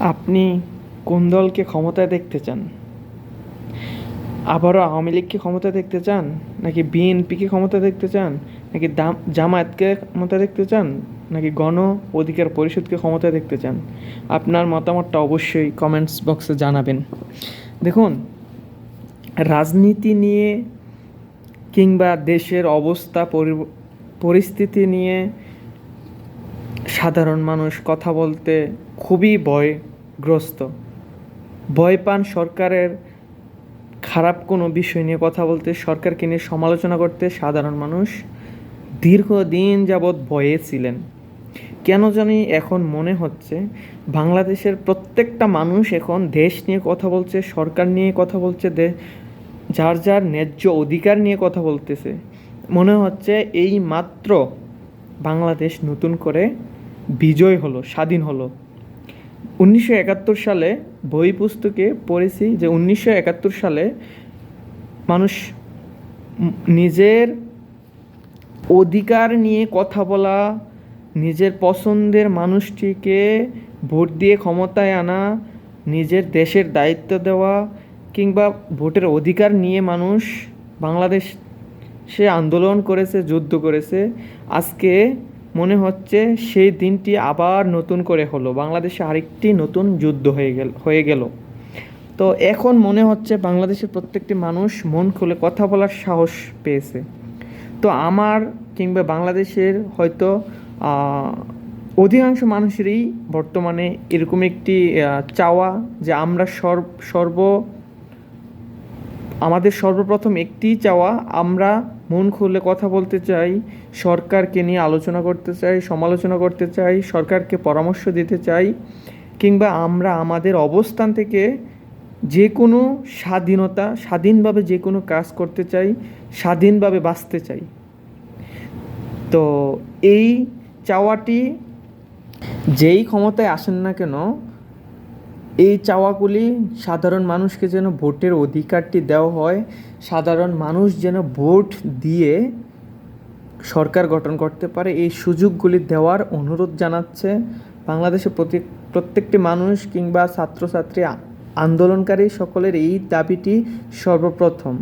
আপনি কোন দলকে ক্ষমতায় দেখতে চান? আবারও আওয়ামী লীগকে ক্ষমতা দেখতে চান? নাকি বিএনপিকে ক্ষমতা দেখতে চান? নাকি দাম- জামায়াতকে ক্ষমতা দেখতে চান? নাকি গণ অধিকার পরিষদকে ক্ষমতা দেখতে চান? আপনার মতামতটা অবশ্যই কমেন্টস বক্সে জানাবেন। দেখুন, রাজনীতি নিয়ে কিংবা দেশের অবস্থা, পরি- পরিস্থিতি নিয়ে সাধারণ মানুষ কথা বলতে খুবই ভয়গ্রস্ত। ভয় পান সরকারের খারাপ কোনো বিষয় নিয়ে কথা বলতে, সরকারকে নিয়ে সমালোচনা করতে সাধারণ মানুষ দীর্ঘদিন যাবৎ ভয়ে ছিলেন। কেন জানি এখন মনে হচ্ছে বাংলাদেশের প্রত্যেকটা মানুষ এখন দেশ নিয়ে কথা বলছে, সরকার নিয়ে কথা বলছে যার যার ন্যায্য অধিকার নিয়ে কথা বলতেছে। মনে হচ্ছে এই মাত্র বাংলাদেশ নতুন করে বিজয় হলো, স্বাধীন হলো। উনিশশো একাত্তর সালে বই পুস্তকে পড়েছি যে উনিশশো একাত্তর সালে মানুষ নিজের অধিকার নিয়ে কথা বলা, নিজের পছন্দের মানুষটিকে ভোট দিয়ে ক্ষমতায় আনা, নিজের দেশের দায়িত্ব দেওয়া কিংবা ভোটের অধিকার নিয়ে মানুষ বাংলাদেশ সে আন্দোলন করেছে, যুদ্ধ করেছে। আজকে মনে হচ্ছে সেই দিনটি আবার নতুন করে হলো। বাংলাদেশে আরেকটি নতুন যুদ্ধ হয়ে গেল হয়ে গেল। তো এখন মনে হচ্ছে বাংলাদেশের প্রত্যেকটি মানুষ মন খুলে কথা বলার সাহস পেয়েছে। তো আমার কিংবা বাংলাদেশের হয়তো অধিকাংশ মানুষেরই বর্তমানে এরকম একটি চাওয়া যে আমরা সর্ব সর্ব, আমাদের সর্বপ্রথম একটি চাওয়া আমরা মন খুলে কথা বলতে চাই, সরকারকে নিয়ে আলোচনা করতে চাই, সমালোচনা করতে চাই, সরকারকে পরামর্শ দিতে চাই, কিংবা আমরা আমাদের অবস্থান থেকে যে কোনো স্বাধীনতা, স্বাধীনভাবে যে কোনো কাজ করতে চাই, স্বাধীনভাবে বাঁচতে চাই। তো এই চাওয়াটি যেই ক্ষমতায় আসেন না কেন এই চাওয়াগুলি সাধারণ মানুষকে যেন ভোটের অধিকারটি দেওয়া হয়, সাধারণ মানুষ যেন ভোট দিয়ে সরকার গঠন করতে পারে, এই সুযোগগুলি দেওয়ার অনুরোধ জানাচ্ছে বাংলাদেশে প্রতি প্রত্যেকটি মানুষ কিংবা ছাত্রছাত্রী আন্দোলনকারী সকলের এই দাবিটি সর্বপ্রথম।